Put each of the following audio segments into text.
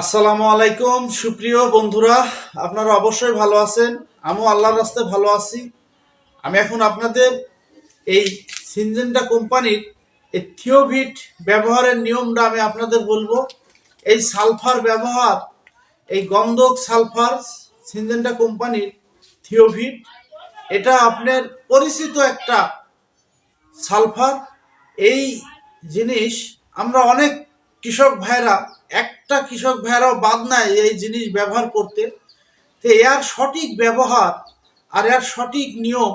আসসালামু আলাইকুম, সুপ্রিয় বন্ধুরা। আপনারা অবশ্যই ভালো আছেন। আমিও আল্লাহর রাস্তায় ভালো আছি। আমি এখন আপনাদের এই সিনজেন্টা কোম্পানির এই থিওভিট ব্যবহারের নিয়মটা আমি আপনাদের বলব। এই সালফার ব্যবহার, এই গন্ধক সালফার সিনজেন্টা কোম্পানির থিওভিট, এটা আপনার পরিচিত একটা সালফার। এই জিনিস আমরা অনেক কৃষক ভাইরা একটা কৃষক ভাইরাও বাদ নাই এই জিনিস ব্যবহার করতে। তো এর সঠিক ব্যবহার আর এর সঠিক নিয়ম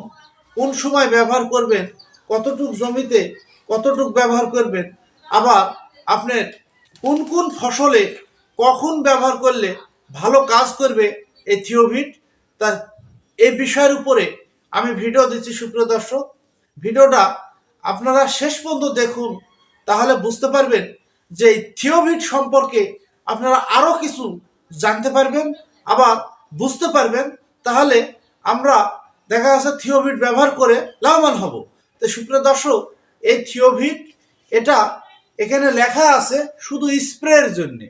কোন সময় ব্যবহার করবেন, কতটুক জমিতে কতটুক ব্যবহার করবেন, আবার আপনার কোন কোন ফসলে কখন ব্যবহার করলে ভালো কাজ করবে, এই থিওভিট, তা এই বিষয়ের উপরে আমি ভিডিও দিচ্ছি সুপ্রিয় দর্শক। ভিডিওটা আপনারা শেষ পর্যন্ত দেখুন, তাহলে বুঝতে পারবেন যে থিওভিট সম্পর্কে আপনারা আরও কিছু জানতে পারবেন, আবার বুঝতে পারবেন, তাহলে আমরা দেখা যাচ্ছে থিওভিট ব্যবহার করে লাভবান হব। তো সুপ্রিয় দর্শক, এই থিওভিট, এটা এখানে লেখা আছে শুধু স্প্রের জন্যে।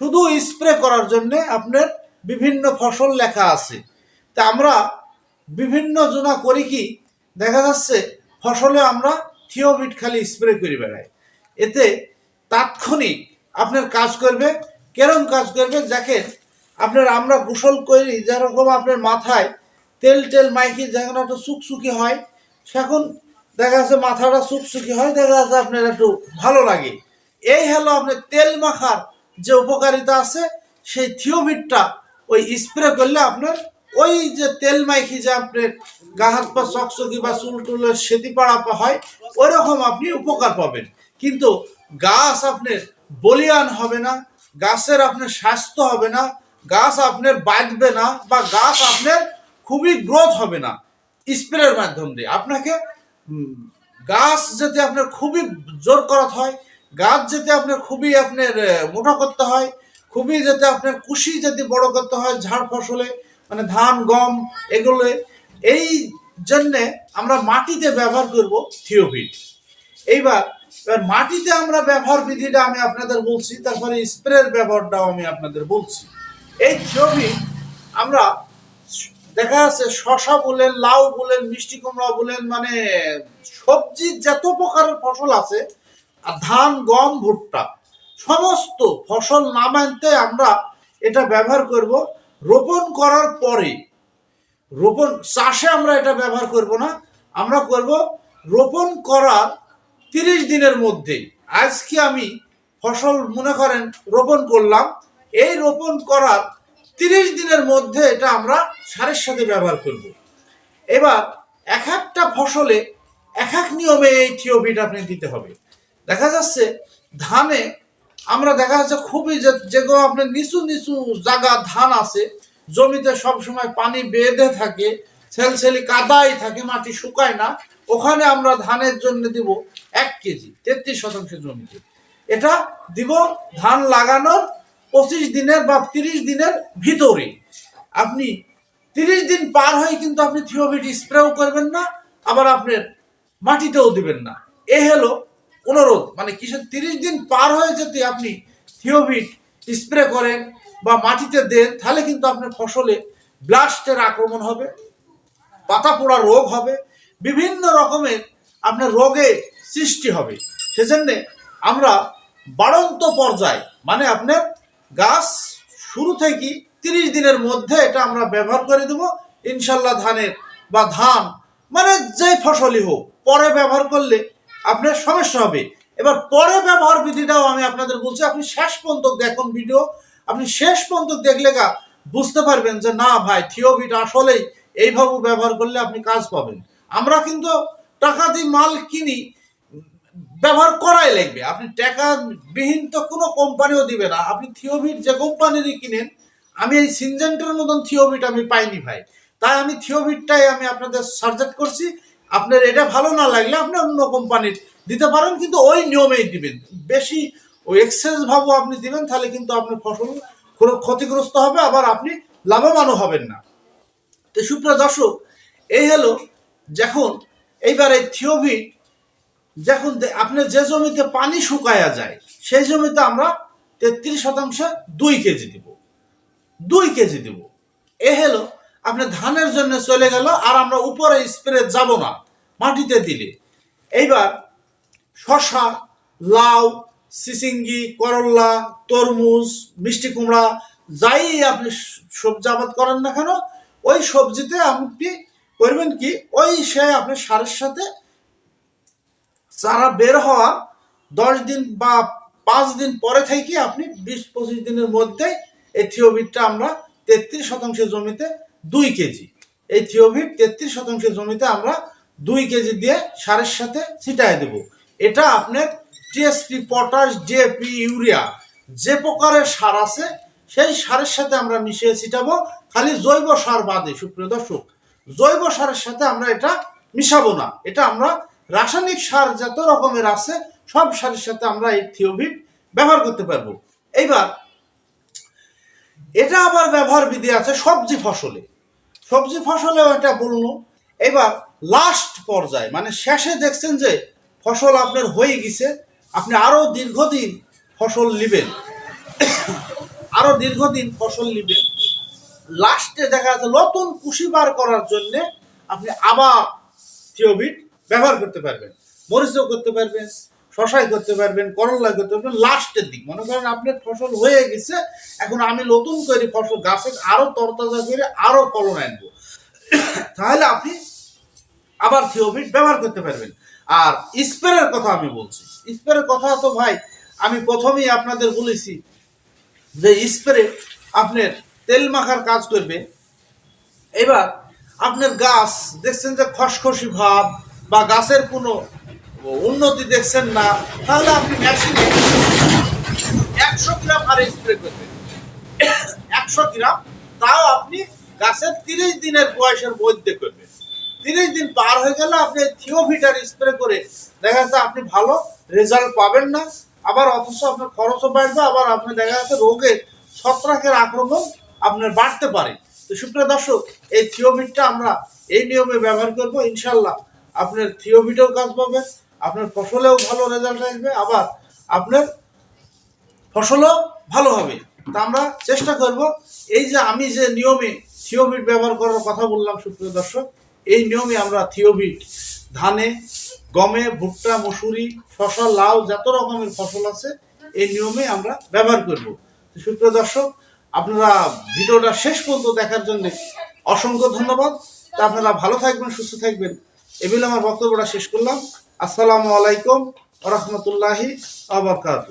শুধু স্প্রে করার জন্য আপনার বিভিন্ন ফসল লেখা আছে। তা আমরা বিভিন্ন জোনা করি কি, দেখা যাচ্ছে ফসলে আমরা থিওবিট খালি স্প্রে করে বেড়াই। এতে তাৎক্ষণিক আপনার কাজ করবে, কেরম কাজ করবে, দেখেন, আপনার আমরা গোসল করি, যেরকম আপনার মাথায় তেল টেল মাইকি যখন একটু সুকসুকি হয়, সেখন দেখা যাচ্ছে মাথাটা সুকসুকি হয়, দেখা যাচ্ছে আপনার একটু ভালো লাগে। এই হলো আপনার তেল মাখার যে উপকারিতা আছে, সেই থিওভিটটা ওই স্প্রে করলে আপনার ওই যে তেল মাইখি যে আপনার গা হাত পা চকচকি বা চুল টুলের সেতি পাড়া হয় ওই রকম আপনি উপকার পাবেন। কিন্তু গাছ আপনার বলিয়ান হবে না, গাছের আপনার স্বাস্থ্য হবে না, গাছ আপনার বাঁচবে না বা গাছ আপনার খুবই গ্রোথ হবে না। স্প্রের মাধ্যম দিয়ে আপনাকে গাছ যাতে আপনার খুবই জোর করাতে হয়, গাছ যাতে আপনার খুবই আপনার মোটা করতে হয়, খুবই যাতে আপনার কুশি যাতে বড় করতে হয়, ঝাড় ফসলে মানে ধান, গম, এগুলো, এই জন্যে আমরা মাটিতে ব্যবহার করব থিওভিট এইবার এবার মাটিতে আমরা ব্যবহার বিধিটা আমি আপনাদের বলছি, তারপরে স্প্রের ব্যবহারটাও আমি আপনাদের বলছি। এই থিওভিট আমরা দেখা যাচ্ছে শশা বলেন, লাউ বলেন, মিষ্টি কুমড়া বলেন মানে সবজি যত প্রকারের ফসল আছে ধান, গম, ভুট্টা, সমস্ত ফসল না মানতে আমরা এটা ব্যবহার করব রোপণ করার পরে। রোপণ, চাষে আমরা এটা ব্যবহার করব না, আমরা করব রোপণ করার তিরিশ দিনের মধ্যেই আজকে আমি ফসল, মনে করেন, রোপণ করলাম। এই রোপণ করার তিরিশ দিনের মধ্যে এটা আমরা সারের সাথে ব্যবহার করব। এবার এক একটা ফসলে এক এক নিয়মে এই থিওভিট আপনি দিতে হবে। দেখা যাচ্ছে ধানে আমরা দেখা যাচ্ছে খুবই যেগুলো আপনার নিচু নিচু জায়গা ধান আছে, জমিতে সব সময় পানি বেঁধে থাকে ছেলছেলি কাদাই থাকে, মাটি শুকায় না, ওখানে আমরা ধানের জন্য দিব এক কেজি, তেত্রিশ শতাংশ জমিতে। এটা দিব ধান লাগানোর পঁচিশ দিনের বা তিরিশ দিনের ভিতরে। আপনি তিরিশ দিন পার হয়ে কিন্তু আপনি থিওভিট স্প্রেও করবেন না, আবার আপনার মাটিতেও দিবেন না। এ হলো অনুরোধ মানে কিসের তিরিশ দিন পার হয়ে যদি আপনি থিওভিট স্প্রে করেন বা মাটিতে দেন, তাহলে কিন্তু আপনার ফসলে ব্লাস্টের আক্রমণ হবে। পাতা পোড়া রোগ হবে, বিভিন্ন রকমের আপনার রোগে সৃষ্টি হবে। সেজন্যে আমরা বাড়ন্ত পর্যায় মানে আপনার গাছ শুরু থেকে তিরিশ দিনের মধ্যে এটা আমরা ব্যবহার করে দেবো। ইনশাল্লাহ ধানের বা ধান মানে যে ফসলই হোক, পরে ব্যবহার করলে আপনার সমস্যা হবে। এবার পরে ব্যবহার বিধিটাও আমি আপনাদের বলছি, আপনি শেষ পর্যন্ত দেখুন ভিডিও। আপনি শেষ পর্যন্ত দেখলে গা, বুঝতে পারবেন যে না ভাই থিওভিট আসলেই এইভাবে ব্যবহার করলে আপনি কাজ পাবেন। আমরা কিন্তু টাকা দিয়ে মাল কিনি, ব্যবহার করাই লাগবে। আপনি টাকা বিহীন তো কোনো কোম্পানিও দিবে না। আপনি থিওভিট যে কোম্পানিরই কিনেন, আমি এই সিনজেন্টের মতন থিওভিট আমি পাইনি ভাই। তাই আমি থিওভিটটাই আমি আপনাদের সার্জেক্ট করছি, আপনার এটা ভালো না লাগলে আপনি অন্য কোম্পানির দিতে পারেন, কিন্তু ওই নিয়মেই দিবেন। বেশি ওই এক্সচেঞ্জ ভাবও আপনি দিবেন, তাহলে কিন্তু আপনার ফসল ক্ষতিগ্রস্ত হবে, আবার আপনি লাভবানও হবেন না। তো সুপ্রিয় দর্শক, এই হলো যখন এইবার এই থিওভিট যখন আপনার যে জমিতে পানি শুকায়া যায়, সেই জমিতে আমরা তেত্রিশ শতাংশে দুই কেজি দিব। দুই কেজি দিব। এ হলো আপনি ধানের জন্য চলে গেল আর আমরা উপরে স্প্রে যাব না, মাটিতে দিলে। এইবার শশা লাউ, সিসিঙ্গি করল্লা তরমুজ, মিষ্টি কুমড়া, যাই আপনি সবজি আবাদ করেন না কেন ওই সবজিতে আপনি করবেন কি? ওই সে আপনি সারের সাথে চারা বের হওয়া দশ দিন বা পাঁচ দিন পরে থেকে আপনি বিশ পঁচিশ দিনের মধ্যে এই থিওবিটটা আমরা তেত্রিশ শতাংশ জমিতে দুই কেজি। এই থিওবিট তেত্রিশ শতাংশ জমিতে আমরা দুই কেজি দিয়ে সারের সাথে ছিটাই দেব। এটা আপনার টিএসপি পটাশ ডিএপি ইউরিয়া যে প্রকারের সার আছে সেই সারের সাথে আমরা মিশিয়ে ছিটাবো, খালি জৈব সার বাদে, সুপ্রিয় দর্শক। জৈব সারের সাথে আমরা এটা মিশাবো না। এটা আমরা রাসায়নিক সার যত রকমের আছে, সব সারের সাথে আমরা এই থিওভিট ব্যবহার করতে পারব। এইবার, এটা আবার ব্যবহার বিধি আছে সবজি ফসলে। সবজি ফসলেও এটা বলল এবার লাস্ট পর্যায়ে মানে শেষে দেখছেন যে ফসল আপনার হয়ে গেছে, আপনি আরও দীর্ঘদিন ফসল নেবেন। আরও দীর্ঘদিন ফসল নেবেন। লাস্টে দেখা যাচ্ছে নতুন কুশি বার করার জন্য আপনি আবার থিওবিট ব্যবহার করতে পারবেন। মরিচও করতে পারবেন, শশাই করতে পারবেন, করলা করতে পারবেন লাস্টের দিক। মনে করেন আপনার ফসল হয়ে গেছে, এখন আমি নতুন করে ফসল গাছের আরও তরতাজা করে আরও ফলন আনব। তাহলে আপনি আবার থিওবিট ব্যবহার করতে পারবেন। আর স্প্রের কথা আমি বলছি। স্প্রের কথা তো ভাই, আমি প্রথমেই আপনাদের বলেছি যে স্প্রে আপনার তেল মাখার কাজ করবে, এবার আপনার গাছ, দেখছেন যে খসখসি ভাব বা গাছের কোনো উন্নতি দেখছেন না, তাহলে আপনি মেশিনে একশো গ্রাম আর স্প্রে করবেন। একশো গ্রাম, তাও আপনি গাছের তিরিশ দিনের বয়সের মধ্যে করবেন। তিরিশ দিন পার হয়ে গেলে আপনি থিওভিটার স্প্রে করে দেখা যাচ্ছে আপনি ভালো রেজাল্ট পাবেন না। আবার অথচ আপনার খরচও বাড়বে, আবার আপনি দেখা যাচ্ছে রোগের ছত্রাকের আক্রমণ আপনার বাড়তে পারে। তো সুপ্রিয় দর্শক, এই থিওভিটটা আমরা এই নিয়মে ব্যবহার করব। ইনশাল্লাহ আপনার থিওভিটেও কাজ পাবেন আপনার ফসলেও ভালো রেজাল্ট আসবে, আবার আপনার ফসলও ভালো হবে। তা আমরা চেষ্টা করব। এই যে আমি যে নিয়মে থিওবিট ব্যবহার করার কথা বললাম, সুপ্রিয় দর্শক, এই নিয়মে আমরা থিওবিট ধানে, গমে, ভুট্টা, মসুরি শশা লাউ, যত রকমের ফসল আছে, এই নিয়মে আমরা ব্যবহার করব। সুপ্রিয় দর্শক, আপনারা ভিডিওটা শেষ পর্যন্ত দেখার জন্য অসংখ্য ধন্যবাদ। তা আপনারা ভালো থাকবেন, সুস্থ থাকবেন এগুলো আমার বক্তব্যটা শেষ করলাম। আসসালামু আলাইকুম রহমতুল্লাহি আবরকাত